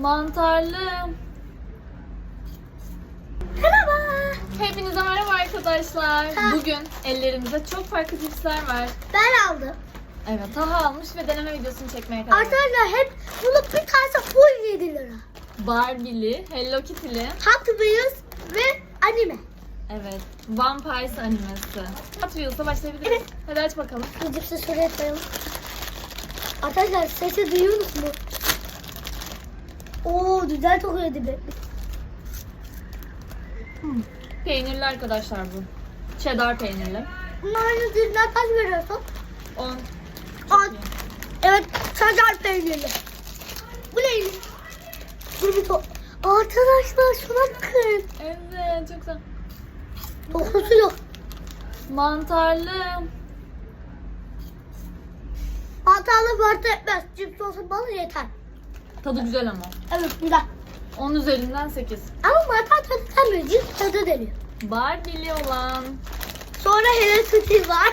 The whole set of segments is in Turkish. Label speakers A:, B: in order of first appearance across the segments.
A: Mantarlı.
B: Merhaba.
A: Hepinize merhaba arkadaşlar.
B: Ha.
A: Bugün ellerimizde çok farklı cipsler var.
B: Ben aldım.
A: Evet, Taha almış ve deneme videosunu çekmeye karar verdi.
B: Arkadaşlar hep bunu bir tanesi 17 lira.
A: Barbie'li, Hello Kitty'li,
B: Hot Wheels ve anime.
A: evet, Vampires animesi. Hot Wheels'a başlayabiliriz.
B: Evet.
A: Hadi aç bakalım.
B: Bu cipsi şuraya koyalım. Arkadaşlar sesi duyuyor musunuz? Oo güzel kokuyor dibi.
A: Peynirli arkadaşlar bu. Cheddar peynirli.
B: Bunların üzerinden kaç veriyorsun?
A: 10.
B: On. Evet sacar peynirli. Bu neymiş? Dur bir to- Arkadaşlar şuna bakın.
A: Evet, çok güzel.
B: Dokusu yok.
A: Mantarlı.
B: Hatalı fark etmez. Cips olsun bana yeter.
A: Tadı güzel ama.
B: Evet güzel.
A: 10 üzerinden 8.
B: Ama mantar tadı tanmıyor. Cips tadı deniyor.
A: Barbie'li olan.
B: Sonra Hello Kitty var.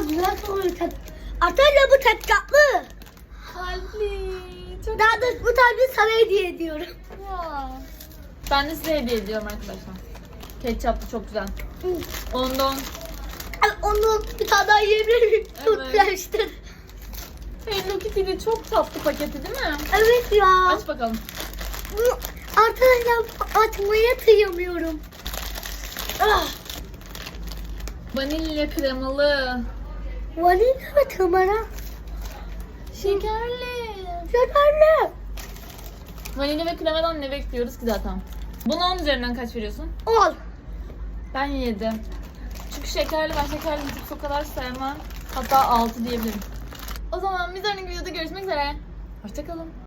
B: Güzel soruyor tadı. Arkadaşlar bu tatkatlı.
A: Kalpli. Çok
B: Daha da bu tabi sana hediye ediyorum.
A: Ya. Ben de size hediye ediyorum arkadaşlar. Ketçaplı çok güzel. Ondan
B: Ay, Onu bir tane daha yiyebilir miyim?
A: Evet.
B: güzel
A: Hello Kitty'li çok tatlı paketi değil mi?
B: Evet ya.
A: Aç bakalım.
B: Bunu arkadaşlar açmaya kıyamıyorum. Ah,
A: Vanilya kremalı.
B: vanilya ve kamera.
A: Şekerli.
B: Şekerli.
A: Vanilya ve kremadan ne bekliyoruz ki zaten? Buna 10 üzerinden kaç veriyorsun?
B: Ol.
A: Ben 7. Çünkü şekerli ben şekerli cips o kadar sevmem. Hatta 6 diyebilirim. O zaman bir sonraki videoda görüşmek üzere. Hoşçakalın.